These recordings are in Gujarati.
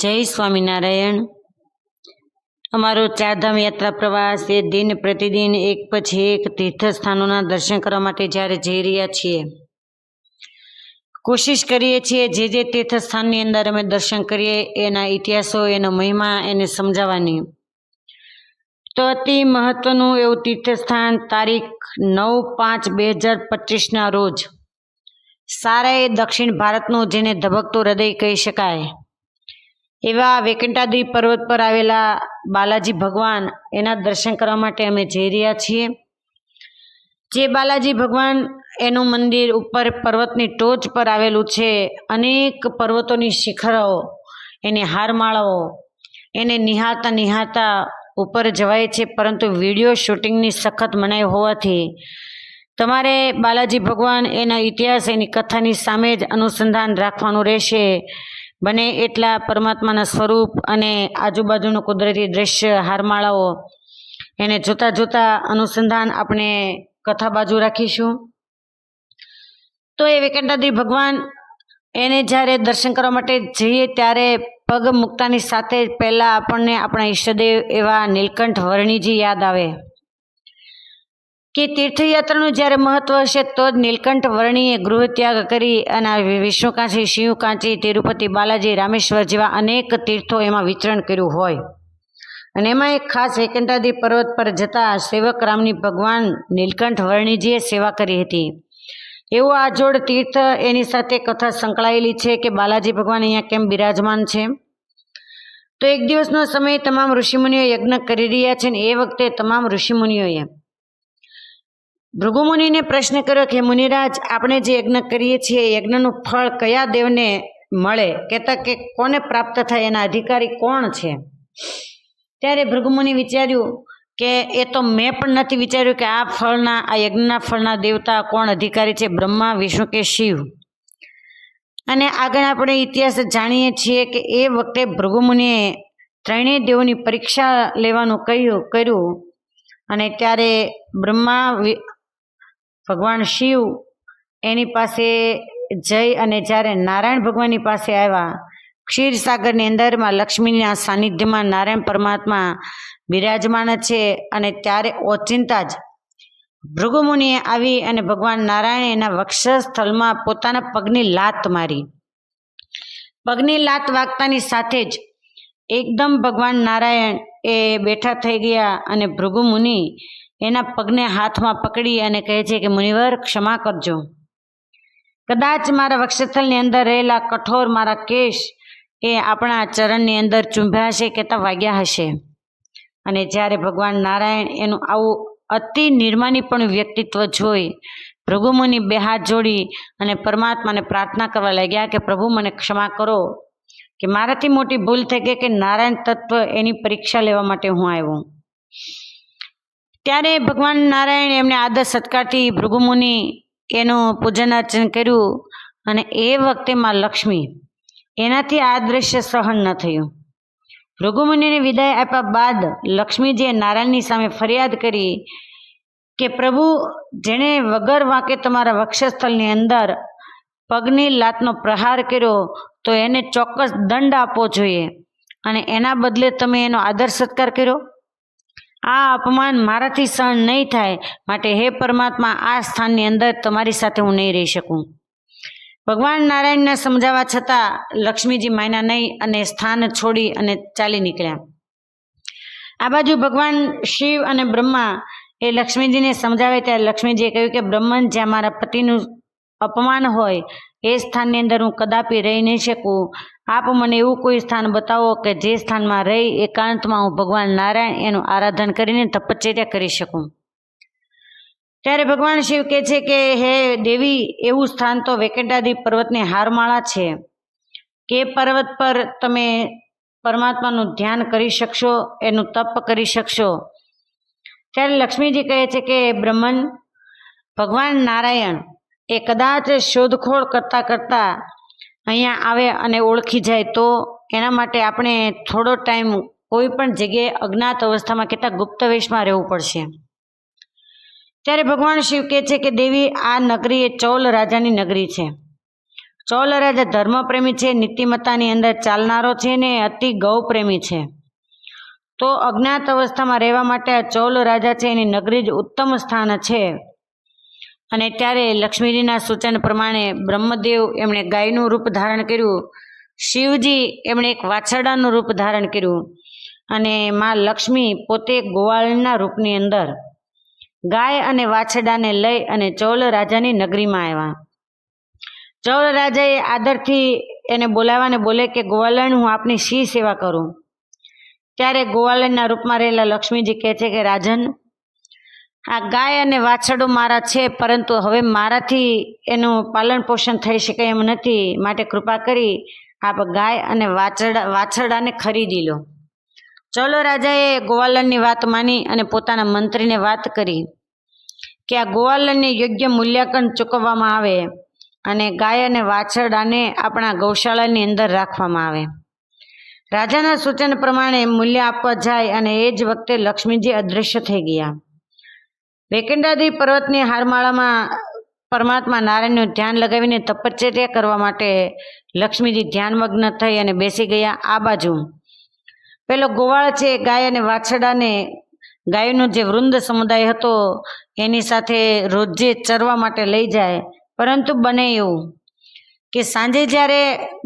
જય સ્વામિનારાયણ. અમારો ચારધામ યાત્રા પ્રવાસ એ દિન પ્રતિદિન એક પછી એક તીર્થસ્થાનોના દર્શન કરવા માટે જ્યારે જઈ રહ્યા છીએ. કોશિશ કરીએ છીએ જે જે તીર્થસ્થાનની અંદર અમે દર્શન કરીએ, એના ઇતિહાસો, એનો મહિમા, એને સમજાવવાની. તો અતિ મહત્વનું એવું તીર્થસ્થાન તારીખ નવ પાંચ બે હજાર પચીસના રોજ સારા એ દક્ષિણ ભારતનું જેને ધબકતું હૃદય કહી શકાય. એવા વેકંટાદ્રી પર્વત પર આવેલા બાલાજી ભગવાન એના દર્શન કરવા માટે અમે જઈ રહ્યા છીએ. જે બાલાજી ભગવાન એનું મંદિર ઉપર પર્વતની ટોચ પર આવેલું છે, અનેક પર્વતોની શિખરાઓ એની હારમાળાઓ, એને નિહાતા નિહાળતા ઉપર જવાય છે, પરંતુ વીડિયો શૂટિંગની સખત મનાઈ હોવાથી તમારે બાલાજી ભગવાન એના ઇતિહાસ, એની કથાની સામે જ અનુસંધાન રાખવાનું રહેશે. બને એટલા પરમાત્માના સ્વરૂપ અને આજુબાજુનું કુદરતી દ્રશ્ય, હારમાળાઓ, એને જોતા જોતા અનુસંધાન આપણે કથા બાજુ રાખીશું. તો એ વેકંટાદ્રી ભગવાન એને જ્યારે દર્શન કરવા માટે જઈએ ત્યારે પગ મૂકતાની સાથે પહેલાં આપણને આપણા ઈષ્ટદેવ એવા નીલકંઠ વર્ણીજી યાદ આવે. કે તીર્થયાત્રાનું જ્યારે મહત્વ હશે તો જ નીલકંઠ વર્ણીએ ગૃહ ત્યાગ કરી અને વિષ્ણુકાંચી શિવકાંચી તિરુપતિ બાલાજી, રામેશ્વર જેવા અનેક તીર્થો એમાં વિચરણ કર્યું હોય. અને એમાં એક ખાસ એકંટાદી પર્વત પર જતા સેવક રામની ભગવાન નીલકંઠ વર્ણીજીએ સેવા કરી હતી. એવું આ જોડ તીર્થ એની સાથે કથા સંકળાયેલી છે કે બાલાજી ભગવાન અહીંયા કેમ બિરાજમાન છે? તો એક દિવસનો સમય તમામ ઋષિમુનિઓ યજ્ઞ કરી રહ્યા છે ને એ વખતે તમામ ઋષિમુનિઓએ ભૃગુમુનિને પ્રશ્ન કર્યો કે, મુનિરાજ, આપણે જે યજ્ઞ કરીએ છીએ યજ્ઞનું ફળ કયા દેવને મળે? કહેતા કે, કોને પ્રાપ્ત થાય? એના અધિકારી કોણ છે? ત્યારે ભૃગુમુનિ વિચાર્યું કે, એ તો મેં પણ નથી વિચાર્યું કે આ ફળના, આ યજ્ઞના ફળના દેવતા કોણ અધિકારી છે? બ્રહ્મા, વિષ્ણુ કે શિવ? અને આગળ આપણે ઇતિહાસ જાણીએ છીએ કે, એ વખતે ભૃગુમુનિએ ત્રણેય દેવોની પરીક્ષા લેવાનું કહ્યું, કર્યું. અને ત્યારે બ્રહ્મા ભગવાન શિવ એની પાસે જઈ અને જ્યારે નારાયણ ભગવાનની પાસે આવ્યા, ક્ષીરસાગરની અંદરમાં લક્ષ્મીના સાનિધ્યમાં નારાયણ પરમાત્મા બિરાજમાન છે અને ત્યારે ઓચિંતા જ ભૃગુમુનિએ આવી અને ભગવાન નારાયણે એના વક્ષસ્થળમાં પોતાના પગની લાત મારી. પગની લાત વાગતાની સાથે જ એકદમ ભગવાન નારાયણ એ બેઠા થઈ ગયા અને ભૃગુમુનિ એના પગને હાથમાં પકડી અને કહે છે કે, મુનિવર, ક્ષમા કરજો. કદાચ મારા વક્ષસ્થળની અંદર રહેલા કઠોર મારા કેશ એ આપણા ચરણની અંદર ચૂંભ્યા હશે કહેતા વાગ્યા હશે. અને જ્યારે ભગવાન નારાયણ એનું આવું અતિ નિર્માની પણ વ્યક્તિત્વ જોઈ ભૃગુમુનિ બે હાથ જોડી અને પરમાત્માને પ્રાર્થના કરવા લાગ્યા કે, પ્રભુ, મને ક્ષમા કરો કે મારાથી મોટી ભૂલ થઈ ગઈ કે નારાયણ તત્વ એની પરીક્ષા લેવા માટે હું આવ્યો. ત્યારે ભગવાન નારાયણ એમને આદર સત્કારથી ભૃગુમુનિ એનું પૂજન અર્ચન કર્યું અને એ વખતે માં લક્ષ્મી એનાથી આ દ્રશ્ય સહન ન થયું. ભૃગુમુનિને વિદાય આપ્યા બાદ લક્ષ્મીજીએ નારાયણની સામે ફરિયાદ કરી કે, પ્રભુ, જેણે વગર વાંકે તમારા વક્ષસ્થળની અંદર પગની લાતનો પ્રહાર કર્યો, તો એને ચોક્કસ દંડ આપવો જોઈએ અને એના બદલે તમે એનો આદર સત્કાર કર્યો? આ અપમાન મારાથી સહન નહીં થાય. માટે હે પરમાત્મા, આ સ્થાનની અંદર તમારી સાથે હું નહીં રહી શકું. ભગવાન નારાયણને સમજાવવા છતાં લક્ષ્મીજી માયના નહીં અને સ્થાન છોડી અને ચાલી નીકળ્યા. આ બાજુ ભગવાન શિવ અને બ્રહ્મા એ લક્ષ્મીજીને સમજાવે ત્યારે લક્ષ્મીજીએ કહ્યું કે બ્રહ્મન, જ્યાં મારા પતિનું અપમાન હોય એ સ્થાનની અંદર હું કદાપી રહી નહીં શકું. આપ મને એવું કોઈ સ્થાન બતાવો કે જે સ્થાનમાં રહી એકાંતમાં હું ભગવાન નારાયણ એનું આરાધન કરીને તપશ્ચર્યા કરી શકું. ત્યારે ભગવાન શિવ કહે છે કે, હે દેવી, એવું સ્થાન તો વેકેટાદી પર્વતની હારમાળા છે. કે પર્વત પર તમે પરમાત્માનું ધ્યાન કરી શકશો, એનું તપ કરી શકશો? ત્યારે લક્ષ્મીજી કહે છે કે, બ્રહ્મન, ભગવાન નારાયણ એ કદાચ શોધખોળ કરતાં કરતાં અહીંયા આવે અને ઓળખી જાય તો એના માટે આપણે થોડો ટાઈમ કોઈ પણ જગ્યાએ અજ્ઞાત અવસ્થામાં કેટલા ગુપ્ત વેશમાં રહેવું પડશે. ત્યારે ભગવાન શિવ કહે છે કે, દેવી, આ નગરી એ ચૌલ રાજાની નગરી છે. ચોલ રાજા ધર્મપ્રેમી છે, નીતિમત્તાની અંદર ચાલનારો છે ને અતિ ગૌપ્રેમી છે. તો અજ્ઞાત અવસ્થામાં રહેવા માટે આ ચોલ રાજા છે, એની નગરી જ ઉત્તમ સ્થાન છે. અને ત્યારે લક્ષ્મીજીના સૂચન પ્રમાણે બ્રહ્મદેવ એમણે ગાયનું રૂપ ધારણ કર્યું. શિવજી એમણે એક વાછરડાનું રૂપ ધારણ કર્યું. અને માં લક્ષ્મી પોતે ગોવાળના રૂપની અંદર ગાય અને વાછરડાને લઈ અને ચૌલ રાજાની નગરીમાં આવ્યા. ચૌલ રાજાએ આદરથી એને બોલાવવાને બોલે કે, ગોવાલણ, હું આપની શી સેવા કરું? ત્યારે ગોવાલણના રૂપમાં રહેલા લક્ષ્મીજી કહે છે કે, રાજન આ ગાય અને વાછરડો મારા છે, પરંતુ હવે મારાથી એનું પાલન પોષણ થઈ શકે એમ નથી. માટે કૃપા કરી આપ ગાય અને વાછરડા, વાછરડાને ખરીદી લો. ચલો રાજાએ ગોવાલનની વાત માની અને પોતાના મંત્રીને વાત કરી કે આ ગોવાલનને યોગ્ય મૂલ્યાંકન ચૂકવવામાં આવે અને ગાય અને વાછરડાને આપણા ગૌશાળાની અંદર રાખવામાં આવે. રાજાના સૂચન પ્રમાણે મૂલ્ય આપવા જાય અને એ જ વખતે લક્ષ્મીજી અદૃશ્ય થઈ ગયા. વેકંડાદી પર્વતની હારમાળામાં પરમાત્મા નારાયણનું ધ્યાન લગાવીને તપશ્ચર્યા કરવા માટે લક્ષ્મીજી ધ્યાનમગ્ન થઈ અને બેસી ગયા આ બાજુ. પેલો ગોવાળ છે, ગાય અને વાછરડાને ગાયનો જે વૃંદ સમુદાય હતો, એની સાથે રોજે ચરવા માટે લઈ જાય. પરંતુ બને એવું કે સાંજે જ્યારે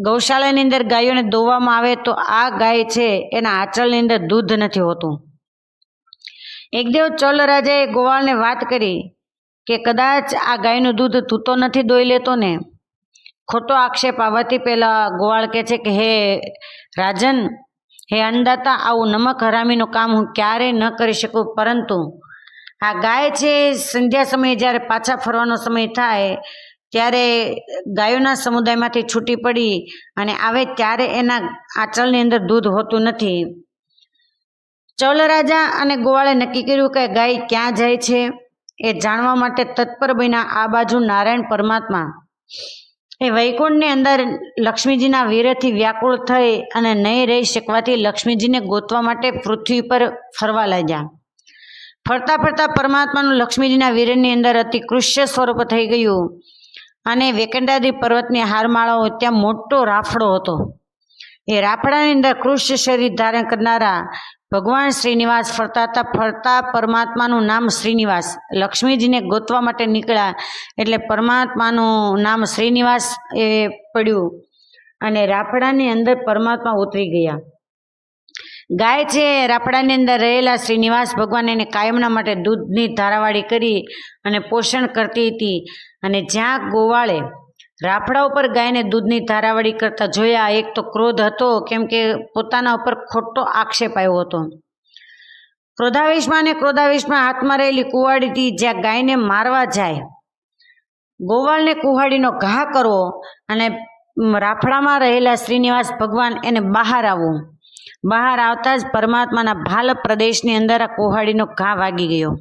ગૌશાળાની અંદર ગાયોને દોવામાં આવે તો આ ગાય છે, એના આંચળની અંદર દૂધ નથી હોતું. એક ચલ રાજાએ ગોવાળને વાત કરી કે કદાચ આ ગાયનું દૂધ તું તો નથી દોઈ લેતો ને. ખોટો આક્ષેપ આવવાથી પહેલાં ગોવાળ કહે છે કે, હે રાજન, હે અન્નદાતા, આવું નમક હરામીનું કામ હું ક્યારેય ન કરી શકું. પરંતુ આ ગાય છે, સંધ્યા સમયે જ્યારે પાછા ફરવાનો સમય થાય, ત્યારે ગાયોના સમુદાયમાંથી છૂટી પડી અને આવે ત્યારે એના આંચળની અંદર દૂધ હોતું નથી. ચૌલ રાજા અને ગોવાળે નક્કી કર્યું કે ગાય ક્યાં જાય છે એ જાણવા માટે તત્પર બન્યા આ બાજુ નારાયણ પરમાત્મા. એ વૈકુંઠની અંદર લક્ષ્મીજીના વીરથી વ્યાકુળ થઈ અને નહીં રહી શકવાથી લક્ષ્મીજીને ગોતવા માટે પૃથ્વી પર ફરવા લાગ્યા. ફરતા ફરતા પરમાત્માનું લક્ષ્મીજીના વીરની અંદર અતિ કૃષ્ય સ્વરૂપ થઈ ગયું અને વેકંડાદ્રી પર્વતની હારમાળાઓ ત્યાં મોટો રાફડો હતો. એ રાફડાની અંદર કૃષ્ય શરીર ધારણ કરનારા ભગવાન શ્રીનિવાસ ફરતા હતા. ફરતા પરમાત્માનું નામ શ્રીનિવાસ. લક્ષ્મીજીને ગોતવા માટે નીકળ્યા એટલે પરમાત્માનું નામ શ્રીનિવાસ એ પડ્યું અને રાફડાની અંદર પરમાત્મા ઉતરી ગયા. ગાય છે રાફડાની અંદર રહેલા શ્રીનિવાસ ભગવાન એને કાયમના માટે દૂધની ધારાવાળી કરી અને પોષણ કરતી હતી અને જ્યાં ગોવાળે રાફડા ઉપર ગાયને દૂધની ધારાવાળી કરતા જોયા એક તો ક્રોધ હતો, કેમ કે પોતાના ઉપર ખોટો આક્ષેપ આવ્યો હતો. ક્રોધાવેશમાં અને ક્રોધાવેશમાં હાથમાં રહેલી કુવાડીથી જ્યાં ગાયને મારવા જાય, ગોવાળને કુહાડીનો ઘા કરવો અને રાફડામાં રહેલા શ્રીનિવાસ ભગવાન એને બહાર આવવું. બહાર આવતા જ પરમાત્માના ભાલ પ્રદેશની અંદર આ કુહાડીનો ઘા વાગી ગયો.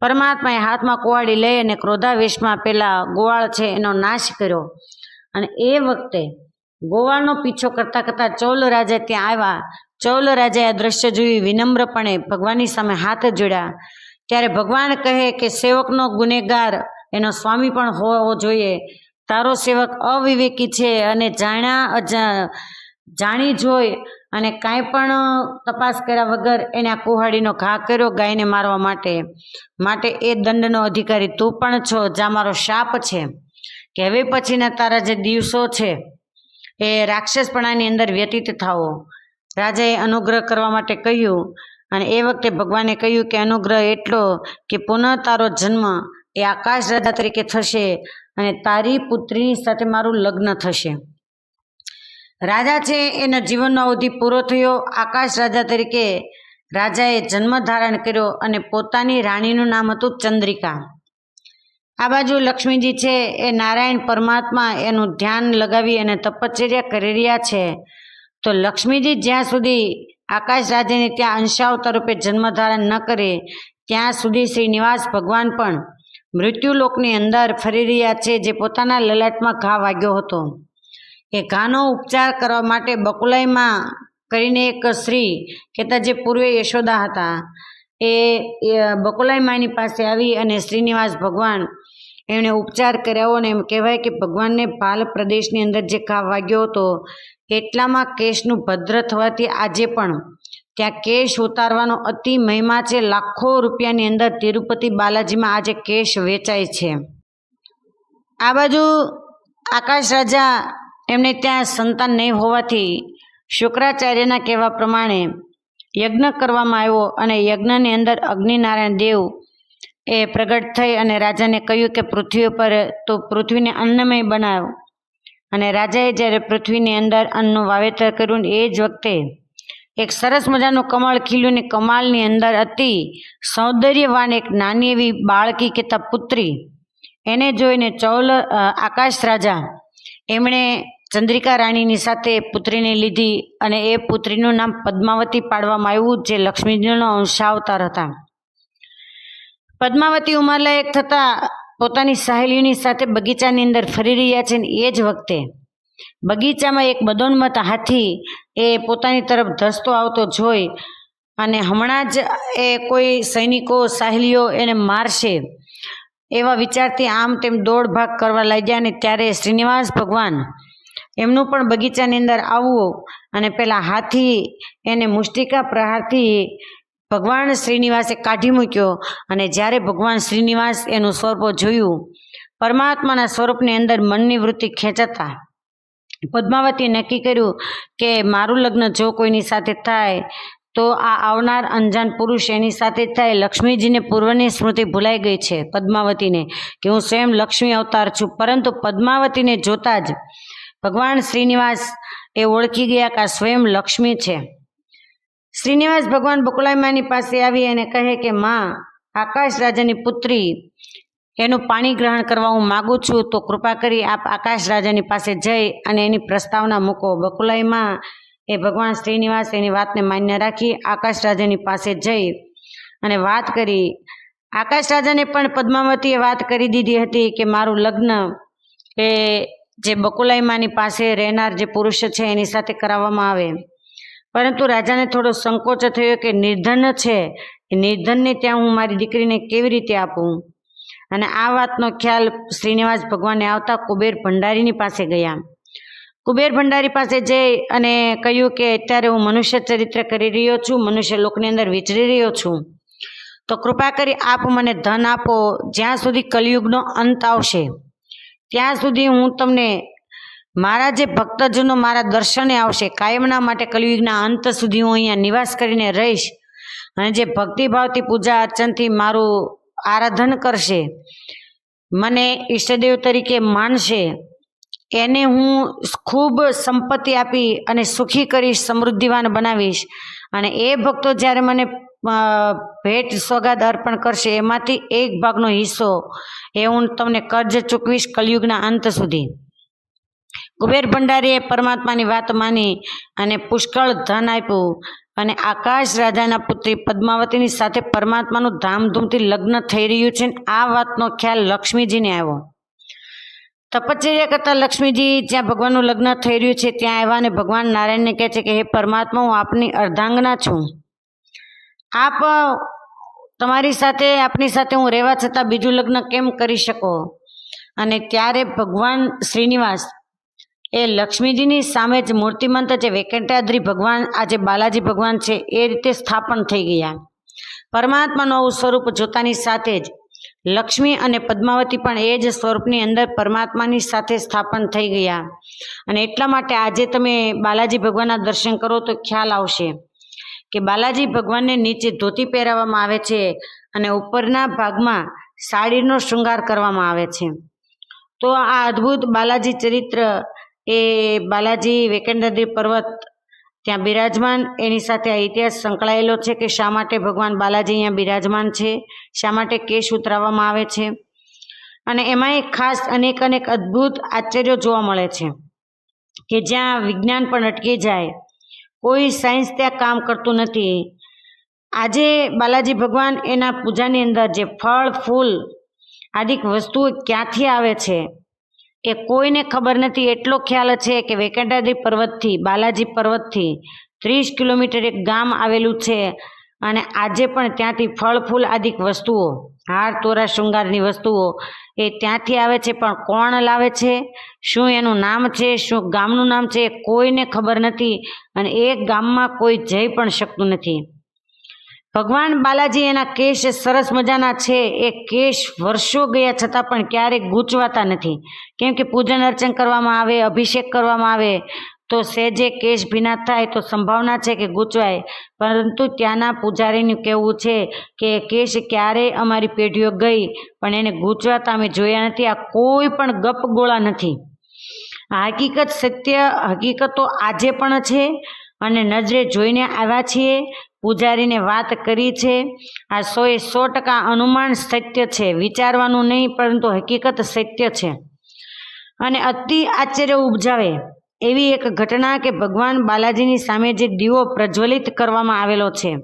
પરમાત્માએ હાથમાં કુવાડી લઈ અને ક્રોધાવેશમાં પેલા ગોવાળ છે એનો નાશ કર્યો. અને એ વખતે ગોવાળનો પીછો કરતાં કરતાં ચૌલ રાજા ત્યાં આવ્યા. ચૌલ રાજાએ આ દ્રશ્ય જોઈ વિનમ્રપણે ભગવાનની સામે હાથ જોડ્યા. ત્યારે ભગવાન કહે કે સેવકનો ગુનેગાર એનો સ્વામી પણ હોવો જોઈએ. તારો સેવક અવિવેકી છે અને જાણ્યા અજા જાણી જોઈ અને કાંઈ પણ તપાસ કર્યા વગર એને આ કુહાડીનો ઘા કર્યો ગાયને મારવા માટે. માટે એ દંડનો અધિકારી, તું પણ છો જ્યાં મારો શાપ છે. કે હવે પછીના તારા જે દિવસો છે, એ રાક્ષસપણાની અંદર વ્યતીત થાવો રાજાએ અનુગ્રહ કરવા માટે કહ્યું અને એ વખતે ભગવાને કહ્યું કે, અનુગ્રહ એટલો કે પુનઃ તારો જન્મ એ આકાશ રાજા તરીકે થશે અને તારી પુત્રીની સાથે મારું લગ્ન થશે. રાજા છે, એના જીવનનો અવધિ પૂરો થયો. આકાશ રાજા તરીકે રાજાએ જન્મ ધારણ કર્યો અને પોતાની રાણીનું નામ હતું ચંદ્રિકા. આ બાજુ લક્ષ્મીજી છે, એ નારાયણ પરમાત્મા એનું ધ્યાન લગાવી અને તપશ્ચર્યા કરી રહ્યા છે. તો લક્ષ્મીજી જ્યાં સુધી આકાશ રાજાને ત્યાં અંશાવતાર રૂપે જન્મ ધારણ ન કરે, ત્યાં સુધી શ્રીનિવાસ ભગવાન પણ મૃત્યુલોકની અંદર ફરી રહ્યા છે, જે પોતાના લલાટમાં ઘા વાગ્યો હતો. એ ઘાનો ઉપચાર કરવા માટે બકુલાઈમાં કરીને એક સ્ત્રી કહેતા જે પૂર્વે યશોદા હતા. એ બકુલાઈ માની પાસે આવી અને શ્રીનિવાસ ભગવાન એમણે ઉપચાર કર્યો અને એમ કહેવાય કે ભગવાનને ભાલ પ્રદેશની અંદર જે ઘા વાગ્યો હતો, એટલામાં કેશનું ભદ્ર થવાથી આજે પણ ત્યાં કેશ ઉતારવાનો અતિ મહિમા છે. લાખો રૂપિયાની અંદર તિરુપતિ બાલાજીમાં આજે કેશ વેચાય છે. આ બાજુ આકાશ રાજા એમને ત્યાં સંતાન નહીં હોવાથી શુક્રાચાર્યના કહેવા પ્રમાણે યજ્ઞ કરવામાં આવ્યો અને યજ્ઞની અંદર અગ્નિનારાયણ દેવ એ પ્રગટ થઈ અને રાજાને કહ્યું કે પૃથ્વી ઉપર તો પૃથ્વીને અન્નમય બનાવ. અને રાજાએ જ્યારે પૃથ્વીની અંદર અન્નનું વાવેતર કર્યું એ જ વખતે એક સરસ મજાનું કમળ ખીલ્યું ને કમાલની અંદર અતિ સૌંદર્યવાન એક નાની એવી બાળકી કહેતા પુત્રી. એને જોઈને ચૌલ આકાશ રાજા એમણે ચંદ્રિકા રાણીની સાથે પુત્રીને લીધી અને એ પુત્રીનું નામ પદ્માવતી પાડવામાં આવ્યું, જે લક્ષ્મીજીનો અંશાવતાર હતા. પદ્માવતી ઉંમરલાયક થતાં પોતાની સહેલીઓની સાથે બગીચાની અંદર ફરી રહ્યા છે એ જ વખતે બગીચામાં એક બદોન્મત હાથી એ પોતાની તરફ ધસતો આવતો જોઈ અને હમણાં જ એ કોઈ સૈનિકો, સાહેલીઓ એને મારશે એવા વિચારથી આમ તેમ દોડ ભાગ કરવા લાગ્યા અને ત્યારે શ્રીનિવાસ ભગવાન એમનું પણ બગીચાની અંદર આવવું અને પેલા હાથી એને મુષ્ટિકા પ્રહારથી ભગવાન શ્રીનિવાસે કાઢી મૂક્યો અને જ્યારે ભગવાન શ્રીનિવાસ એનું સ્વરૂપ જોયું, પરમાત્માના સ્વરૂપની અંદર મનની વૃત્તિ ખેંચાતા પદ્માવતી નક્કી કર્યું કે મારું લગ્ન જો કોઈની સાથે થાય, તો આ આવનાર અંજાન પુરુષ એની સાથે થાય. લક્ષ્મીજીને પૂર્વની સ્મૃતિ ભૂલાઈ ગઈ છે પદ્માવતીને કે હું સ્વયં લક્ષ્મી અવતાર છું, પરંતુ પદ્માવતીને જોતા જ ભગવાન શ્રીનિવાસ એ ઓળખી ગયા કે આ સ્વયં લક્ષ્મી છે. શ્રીનિવાસ ભગવાન બકુલાઈમાની પાસે આવી અને કહે કે, માં, આકાશ રાજાની પુત્રી, એનું પાણી ગ્રહણ કરવા હું માગું છું, તો કૃપા કરી આપ આકાશ રાજાની પાસે જઈ અને એની પ્રસ્તાવના મૂકો. બકુલાઈમાં એ ભગવાન શ્રીનિવાસ એની વાતને માન્ય રાખી આકાશ રાજાની પાસે જઈ અને વાત કરી. આકાશ રાજાને પણ પદ્માવતીએ વાત કરી દીધી હતી કે, મારું લગ્ન એ જે બકુલાઈમાની પાસે રહેનાર જે પુરુષ છે, એની સાથે કરાવવામાં આવે. પરંતુ રાજાને થોડો સંકોચ થયો કે નિર્ધન છે, એ નિર્ધનને ત્યાં હું મારી દીકરીને કેવી રીતે આપું? અને આ વાતનો ખ્યાલ શ્રીનિવાસ ભગવાનને આવતા કુબેર ભંડારીની પાસે ગયા. કુબેર ભંડારી પાસે જઈ અને કહ્યું કે, અત્યારે હું મનુષ્ય ચરિત્ર કરી રહ્યો છું, મનુષ્ય લોકની અંદર વિચરી રહ્યો છું. તો કૃપા કરી આપ મને ધન આપો, જ્યાં સુધી કલિયુગનો અંત આવશે. ત્યાં સુધી હું તમને મારા જે ભક્તજનો મારા દર્શને આવશે, કાયમના માટે કલયુગના અંત સુધી હું અહીંયા નિવાસ કરીને રહીશ અને જે ભક્તિભાવથી પૂજા અર્ચનથી મારું આરાધન કરશે, મને ઈષ્ટદેવ તરીકે માનશે એને હું ખૂબ સંપત્તિ આપી અને સુખી કરીશ, સમૃદ્ધિવાન બનાવીશ. અને એ ભક્તો જ્યારે મને ભેટ સોગાદ અર્પણ કરશે. એમાંથી એક ભાગનો હિસ્સો એ હું તમને કર્જ ચૂકવીશ કલયુગના અંત સુધી. કુબેર ભંડારીએ પરમાત્માની વાત માની અને પુષ્કળ ધન આપ્યું અને આકાશ રાજાના પુત્રી પદ્માવતીની સાથે પરમાત્માનું ધામધૂમથી લગ્ન થઈ રહ્યું છે. આ વાતનો ખ્યાલ લક્ષ્મીજીને આવ્યો. તપશ્ચર્યા કરતા લક્ષ્મીજી જ્યાં ભગવાનનું લગ્ન થઈ રહ્યું છે ત્યાં આવ્યા અને ભગવાન નારાયણને કહે છે કે, હે પરમાત્મા, હું આપની અર્ધાંગના છું. આપ તમારી સાથે, આપની સાથે હું રહેવા છતાં બીજું લગ્ન કેમ કરી શકો? અને ત્યારે ભગવાન શ્રીનિવાસ, એ લક્ષ્મીજીની સામે જ મૂર્તિમંત જે વેંકટાદ્રી ભગવાન આજે બાલાજી ભગવાન છે, એ રીતે સ્થાપન થઈ ગયા. પરમાત્માનું આવું સ્વરૂપ જોતાની સાથે જ લક્ષ્મી અને પદ્માવતી પણ એ જ સ્વરૂપની અંદર પરમાત્માની સાથે સ્થાપન થઈ ગયા. અને એટલા માટે આજે તમે બાલાજી ભગવાનના દર્શન કરો તો ખ્યાલ આવશે. કે બાલાજી ભગવાનને નીચે ધોતી પહેરાવવામાં આવે છે અને ઉપરના ભાગમાં સાડીનો શૃંગાર કરવામાં આવે છે. તો આ અદ્ભુત બાલાજી ચરિત્ર એ બાલાજી વેકેન્દ્રદ્રી પર્વત ત્યાં બિરાજમાન. એની સાથે આ ઇતિહાસ સંકળાયેલો છે કે શા માટે ભગવાન બાલાજી અહીંયા બિરાજમાન છે, શા માટે કેશ ઉતરાવવામાં આવે છે. અને એમાં એક ખાસ અનેક અનેક અદ્ભુત આશ્ચર્યો જોવા મળે છે કે જ્યાં વિજ્ઞાન પણ અટકી જાય કોઈ સાયન્સ ત્યાં કામ કરતું નથી. આજે બાલાજી ભગવાન એના પૂજાની અંદર જે ફળ, ફૂલ આદિક વસ્તુઓ ક્યાંથી આવે છે એ કોઈને ખબર નથી. એટલો ખ્યાલ છે કે વેંકટાદ્રી પર્વતથી, બાલાજી પર્વતથી ત્રીસ કિલોમીટર એક ગામ આવેલું છે અને આજે પણ ત્યાંથી ફળ, ફૂલ આદિક વસ્તુઓ હાર તોરા શૃંગારની વસ્તુઓ. એ ત્યાંથી આવે છે, પણ કોણ લાવે છે? શું એનું નામ છે? શું ગામનું નામ છે? કોઈને ખબર નથી અને એ ગામમાં કોઈ જઈ પણ શકતું નથી. ભગવાન બાલાજી એના કેશ સરસ મજાના છે. એ કેશ વર્ષો ગયા છતાં પણ ક્યારેય ગૂંચવાતા નથી. કેમ કે પૂજન અર્ચન કરવામાં આવે, અભિષેક કરવામાં આવે તો સહેજે કેશ ભીના થાય તો સંભાવના છે કે ગૂંચવાય. પરંતુ ત્યાંના પૂજારીનું કહેવું છે કે કેશ ક્યારેય અમારી પેઢીઓ ગઈ, પણ એને ગૂંચવાતા અમે જોયા નથી. આ કોઈ પણ ગપ ગોળા નથી. આ હકીકત સત્ય, હકીકતો આજે પણ છે અને નજરે જોઈને આવ્યા છીએ. પૂજારીને વાત કરી છે. આ સોએ સો ટકા અનુમાન સત્ય છે. વિચારવાનું નહીં, પરંતુ હકીકત સત્ય છે. અને અતિ આશ્ચર્ય ઉપજાવે. એવી એક ઘટના કે ભગવાન બાલાજીની સામે જે દીવો પ્રજ્વલિત કરવામાં આવેલો છે.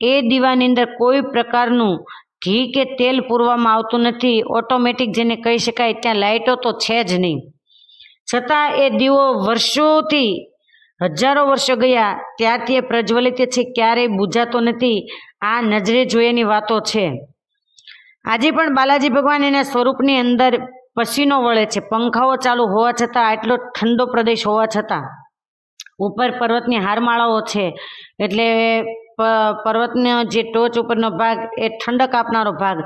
એ દીવાની અંદર કોઈ પ્રકારનું ઘી કે તેલ પૂરવામાં આવતું નથી. ઓટોમેટિક જેને કહી શકાય ત્યાં લાઇટો તો છે જ નહીં. છતાં એ દીવો વર્ષોથી, હજારો વર્ષો ગયા, ત્યારથી એ પ્રજ્વલિત છે, ક્યારેય બુઝાતો નથી. આ નજરે જોઈએની વાતો છે. આજે પણ બાલાજી ભગવાન એના સ્વરૂપની અંદર પસીનો વળે છે. પંખાઓ ચાલુ હોવા છતાં આટલો ઠંડો પ્રદેશ હોવા છતાં ઉપર પર્વતની હારમાળાઓ છે. એટલે પર્વતનો જે ટોચ ઉપરનો ભાગ એ ઠંડક આપનારો ભાગ.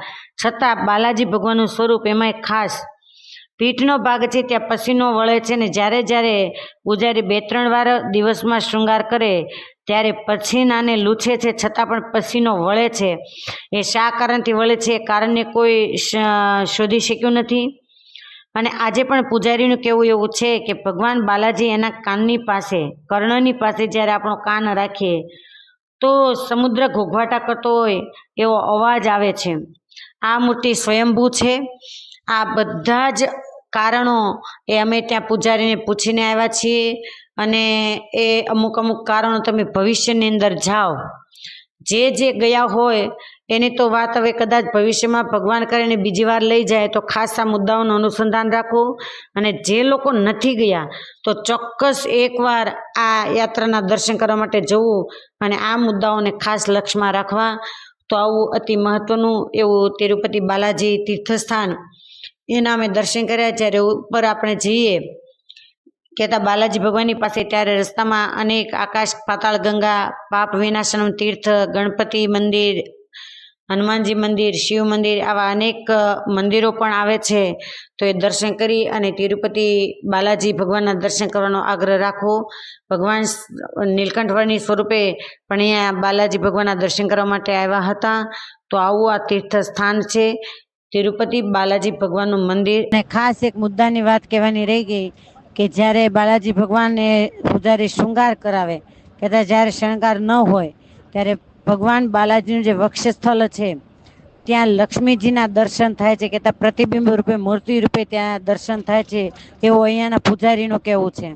છતાં બાલાજી ભગવાનનું સ્વરૂપ એમાંય ખાસ. પીઠનો ભાગ છે ત્યાં પસીનો વળે છે ને જ્યારે જ્યારે પૂજારી બે ત્રણ વાર દિવસમાં શૃંગાર કરે ત્યારે પસીનાને લૂછે છે છતાં પણ પસીનો વળે છે. એ શા કારણથી વળે છે? એ કારણને કોઈ શોધી શક્યું નથી? અને આજે પણ પૂજારીનું કહેવું એવું છે કે ભગવાન બાલાજી એના કાનની પાસે, કર્ણની પાસે જ્યારે આપણો કાન રાખીએ, તો સમુદ્ર ઘોઘવાટા કરતો હોય એવો અવાજ આવે છે. આ મૂર્તિ સ્વયંભૂ છે. આ બધા જ કારણો એ અમે ત્યાં પૂજારીને પૂછીને આવ્યા છીએ અને એ અમુક અમુક કારણો તમે ભવિષ્યની અંદર જાઓ. જે જે ગયા હોય એની તો વાત હવે કદાચ ભવિષ્યમાં ભગવાન કરીને બીજી વાર લઈ જાય તો ખાસ આ મુદ્દાઓનું અનુસંધાન રાખવું અને જે લોકો નથી ગયા તો ચોક્કસ એકવાર આ યાત્રાના દર્શન કરવા માટે જવું અને આ મુદ્દાઓને ખાસ લક્ષ્યમાં રાખવા. તો આવું અતિ મહત્વનું એવું તિરુપતિ બાલાજી તીર્થસ્થાન એના અમે દર્શન કર્યા જ્યારે ઉપર આપણે જઈએ કહેતા બાલાજી ભગવાનની પાસે ત્યારે રસ્તામાં અનેક આકાશ, પાતાળ, ગંગા, પાપ વિનાશનમ તીર્થ, ગણપતિ મંદિર હનુમાનજી મંદિર, શિવ મંદિર આવા અનેક મંદિરો પણ આવે છે. તો એ દર્શન કરી અને તિરુપતિ બાલાજી ભગવાનના દર્શન કરવાનો આગ્રહ રાખવો. ભગવાન નીલકંઠવર્ણી સ્વરૂપે પણ અહીંયા બાલાજી ભગવાનના દર્શન કરવા માટે આવ્યા હતા. તો આવું આ તીર્થ સ્થાન છે. તિરુપતિ બાલાજી ભગવાનનું મંદિર. અને ખાસ એક મુદ્દાની વાત કહેવાની રહી ગઈ કે જ્યારે બાલાજી ભગવાનને પૂજારી શૃંગાર કરાવે કદાચ જ્યારે શણગાર ન હોય, ત્યારે ભગવાન બાલાજીનું જે વક્ષસ્થળ છે, ત્યાં લક્ષ્મીજીના દર્શન થાય છે, કે ત્યાં પ્રતિબિંબ રૂપે, મૂર્તિ રૂપે ત્યાં દર્શન થાય છે, એવું અહીંયાના પૂજારીનું કહેવું છે.